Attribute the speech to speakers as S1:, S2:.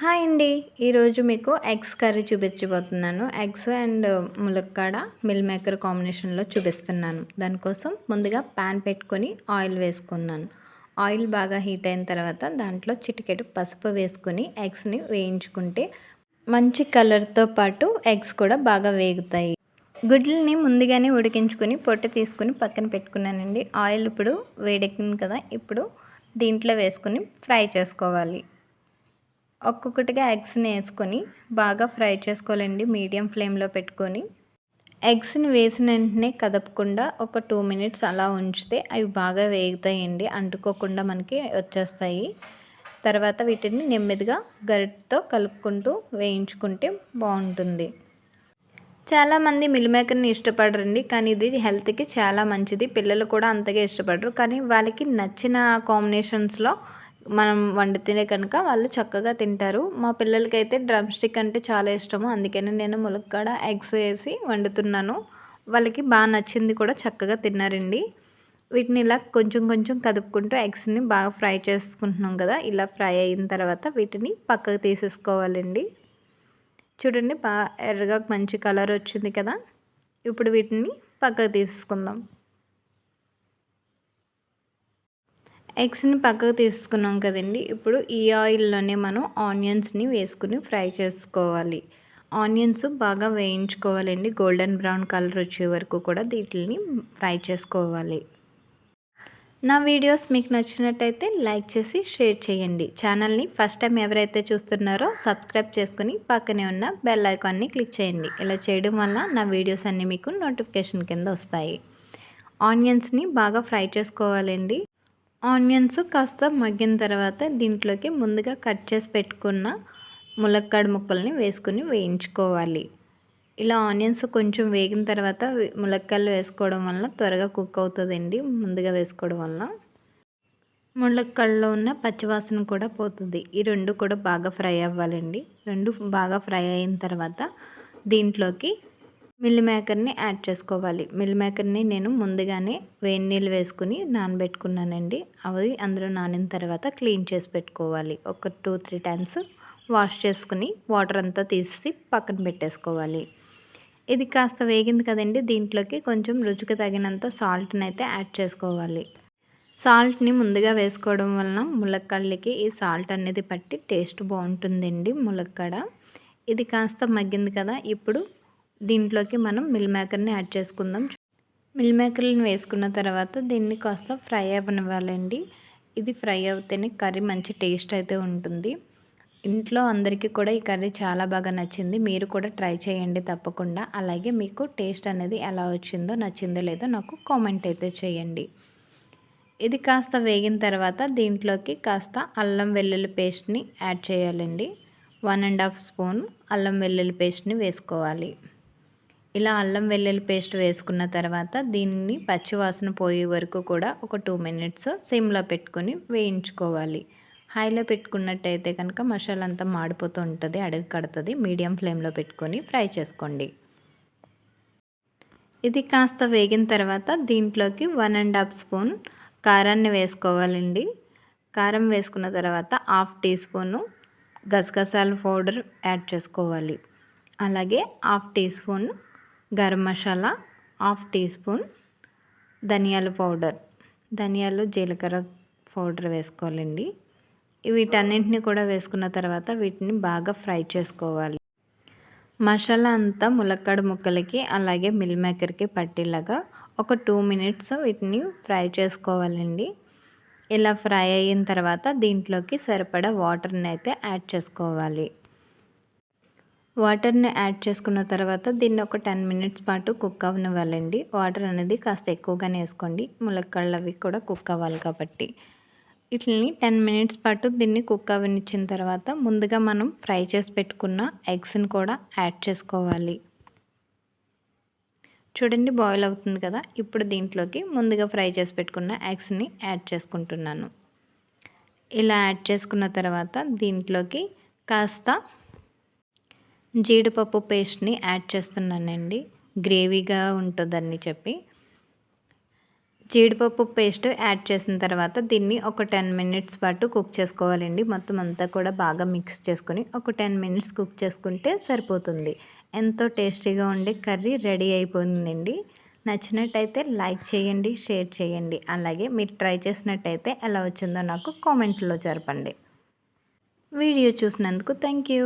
S1: Hi అండి. ఈరోజు మీకు ఎగ్స్ కర్రీ చూపించబోతున్నాను. ఎగ్స్ అండ్ ములక్కాడ మిల్ మేకర్ కాంబినేషన్లో చూపిస్తున్నాను. దానికోసం ముందుగా ప్యాన్ పెట్టుకొని ఆయిల్ వేసుకున్నాను. ఆయిల్ బాగా హీట్ అయిన తర్వాత దాంట్లో చిటికెడు పసుపు వేసుకొని ఎగ్స్ని వేయించుకుంటే మంచి కలర్తో పాటు ఎగ్స్ కూడా బాగా వేగుతాయి. గుడ్లని ముందుగానే ఉడికించుకొని పొట్టు తీసుకుని పక్కన పెట్టుకున్నానండి. ఆయిల్ ఇప్పుడు వేడెక్కింది కదా ఇప్పుడు దీంట్లో వేసుకొని ఫ్రై చేసుకోవాలి. ఒక్కొక్కటిగా ఎగ్స్ని వేసుకొని బాగా ఫ్రై చేసుకోవాలండి మీడియం ఫ్లేమ్లో పెట్టుకొని. ఎగ్స్ని వేసిన వెంటనే కదపకుండా ఒక టూ మినిట్స్ అలా ఉంచితే అవి బాగా వేగుతాయండి అంటుకోకుండా మనకి వచ్చేస్తాయి. తర్వాత వీటిని నెమ్మదిగా గరిటతో కలుపుకుంటూ వేయించుకుంటే బాగుంటుంది. చాలామంది మిల్మేకర్ని ఇష్టపడరండి కానీ ఇది హెల్త్కి చాలా మంచిది. పిల్లలు కూడా అంతగా ఇష్టపడరు కానీ వాళ్ళకి నచ్చిన కాంబినేషన్స్లో మనం వండితేనే కనుక వాళ్ళు చక్కగా తింటారు. మా పిల్లలకైతే డ్రమ్ స్టిక్ అంటే చాలా ఇష్టము. అందుకని నేను ములక్కాడ ఎగ్స్ వేసి వండుతున్నాను. వాళ్ళకి బాగా నచ్చింది కూడా చక్కగా తిన్నారండి. వీటిని ఇలా కొంచెం కొంచెం కదుపుకుంటూ ఎగ్స్ని బాగా ఫ్రై చేసుకుంటున్నాం కదా. ఇలా ఫ్రై అయిన తర్వాత వీటిని పక్కకు తీసేసుకోవాలండి. చూడండి బాగా ఎర్రగా మంచి కలర్ వచ్చింది కదా. ఇప్పుడు వీటిని పక్కకు తీసుకుందాం ఎగ్స్ని పక్కకు తీసుకున్నాం కదండి. ఇప్పుడు ఈ ఆయిల్లోనే మనం ఆనియన్స్ని వేసుకుని ఫ్రై చేసుకోవాలి. ఆనియన్స్ బాగా వేయించుకోవాలండి. గోల్డెన్ బ్రౌన్ కలర్ వచ్చే వరకు కూడా వీటిని ఫ్రై చేసుకోవాలి. నా వీడియోస్ మీకు నచ్చినట్టయితే లైక్ చేసి షేర్ చేయండి. ఛానల్ని ఫస్ట్ టైం ఎవరైతే చూస్తున్నారో సబ్స్క్రైబ్ చేసుకుని పక్కనే ఉన్న బెల్ ఐకాన్ని క్లిక్ చేయండి. ఇలా చేయడం వల్ల నా వీడియోస్ అన్నీ మీకు నోటిఫికేషన్ కింద వస్తాయి. ఆనియన్స్ని బాగా ఫ్రై చేసుకోవాలండి. ఆనియన్స్ కాస్త మగ్గిన తర్వాత దీంట్లోకి ముందుగా కట్ చేసి పెట్టుకున్న ములక్కాడ ముక్కల్ని వేసుకుని వేయించుకోవాలి. ఇలా ఆనియన్స్ కొంచెం వేగిన తర్వాత ములక్కాయలు వేసుకోవడం వల్ల త్వరగా కుక్ అవుతుందండి. ముందుగా వేసుకోవడం వల్ల ములక్కాడలో ఉన్న పచ్చివాసన కూడా పోతుంది. ఈ రెండు కూడా బాగా ఫ్రై అవ్వాలండి. రెండు బాగా ఫ్రై అయిన తర్వాత దీంట్లోకి మిల్ మేకర్ని యాడ్ చేసుకోవాలి. మిల్ మేకర్ని నేను ముందుగానే వేడి నీళ్ళు వేసుకుని నానబెట్టుకున్నానండి. అవి అందులో నానిన తర్వాత క్లీన్ చేసి పెట్టుకోవాలి. ఒక టూ త్రీ టైమ్స్ వాష్ చేసుకుని వాటర్ అంతా తీసి పక్కన పెట్టేసుకోవాలి. ఇది కాస్త వేగింది కదండి. దీంట్లోకి కొంచెం రుచికి తగినంత సాల్ట్ని అయితే యాడ్ చేసుకోవాలి. సాల్ట్ని ముందుగా వేసుకోవడం వలన ములక్కాడలకి ఈ సాల్ట్ అనేది పట్టి టేస్ట్ బాగుంటుందండి ములక్కాడ. ఇది కాస్త మగ్గింది కదా. ఇప్పుడు దీంట్లోకి మనం మిల్ మేకర్ని యాడ్ చేసుకుందాం. మిల్ మేకర్ని వేసుకున్న తర్వాత దీన్ని కాస్త ఫ్రై అవ్వనివ్వాలండి ఇది ఫ్రై అవుతేనే కర్రీ మంచి టేస్ట్ అయితే ఉంటుంది. ఇంట్లో అందరికీ కూడా ఈ కర్రీ చాలా బాగా నచ్చింది. మీరు కూడా ట్రై చేయండి తప్పకుండా. అలాగే మీకు టేస్ట్ అనేది ఎలా వచ్చిందో నచ్చిందో లేదో నాకు కామెంట్ అయితే చేయండి. ఇది కాస్త వేగిన తర్వాత దీంట్లోకి కాస్త అల్లం వెల్లుల్లి పేస్ట్ని యాడ్ చేయాలండి. వన్ అండ్ హాఫ్ స్పూన్ అల్లం వెల్లుల్లి పేస్ట్ని వేసుకోవాలి. ఇలా అల్లం వెల్లుల్లి పేస్ట్ వేసుకున్న తర్వాత దీన్ని పచ్చివాసన పోయే వరకు కూడా ఒక టూ మినిట్స్ సిమ్లో పెట్టుకొని వేయించుకోవాలి. హైలో పెట్టుకున్నట్టయితే కనుక మసాలా అంతా మాడిపోతూ ఉంటుంది అడుగు కడుతుంది. మీడియం ఫ్లేమ్లో పెట్టుకొని ఫ్రై చేసుకోండి. ఇది కాస్త వేగిన తర్వాత దీంట్లోకి వన్ అండ్ హాఫ్ స్పూన్ కారాన్ని వేసుకోవాలండి. కారం వేసుకున్న తర్వాత హాఫ్ టీ స్పూను గసగసాల పౌడర్ యాడ్ చేసుకోవాలి. అలాగే half teaspoon garam masala half teaspoon ధనియాల పౌడర్. ధనియాలు జీలకర్ర పౌడర్ వేసుకోవాలండి. వీటన్నింటిని కూడా వేసుకున్న తర్వాత వీటిని బాగా ఫ్రై చేసుకోవాలి. మసాలా అంతా ములక్కాడ ముక్కలకి అలాగే మిల్ మేకర్కి పట్టేలాగా ఒక టూ మినిట్స్ వీటిని ఫ్రై చేసుకోవాలండి. ఇలా ఫ్రై అయిన తర్వాత దీంట్లోకి సరిపడా వాటర్ని అయితే యాడ్ చేసుకోవాలి. వాటర్ని యాడ్ చేసుకున్న తర్వాత దీన్ని ఒక టెన్ మినిట్స్ పాటు కుక్ అవ్వనివ్వాలండి వాటర్ అనేది కాస్త ఎక్కువగానే వేసుకోండి. ములక్కళ్ళు అవి కూడా కుక్ అవ్వాలి కాబట్టి. ఇట్లని టెన్ మినిట్స్ పాటు దీన్ని కుక్ అవ్వనిచ్చిన తర్వాత ముందుగా మనం ఫ్రై చేసి పెట్టుకున్న ఎగ్స్ని కూడా యాడ్ చేసుకోవాలి. చూడండి బాయిల్ అవుతుంది కదా. ఇప్పుడు దీంట్లోకి ముందుగా ఫ్రై చేసి పెట్టుకున్న ఎగ్స్ని యాడ్ చేసుకుంటున్నాను. ఇలా యాడ్ చేసుకున్న తర్వాత దీంట్లోకి కాస్త జీడిపప్పు పేస్ట్ని యాడ్ చేస్తున్నానండి. గ్రేవీగా ఉంటుందని చెప్పి. జీడిపప్పు పేస్ట్ యాడ్ చేసిన తర్వాత దీన్ని ఒక టెన్ మినిట్స్ పాటు కుక్ చేసుకోవాలండి. మొత్తం అంతా కూడా బాగా మిక్స్ చేసుకుని ఒక టెన్ మినిట్స్ కుక్ చేసుకుంటే సరిపోతుంది. ఎంతో టేస్టీగా ఉండే కర్రీ రెడీ అయిపోయిందండి. నచ్చినట్టయితే లైక్ చేయండి షేర్ చేయండి. అలాగే మీరు ట్రై చేసినట్టయితే ఎలా వచ్చిందో నాకు కామెంట్లో జరపండి వీడియో చూసినందుకు థ్యాంక్ యూ.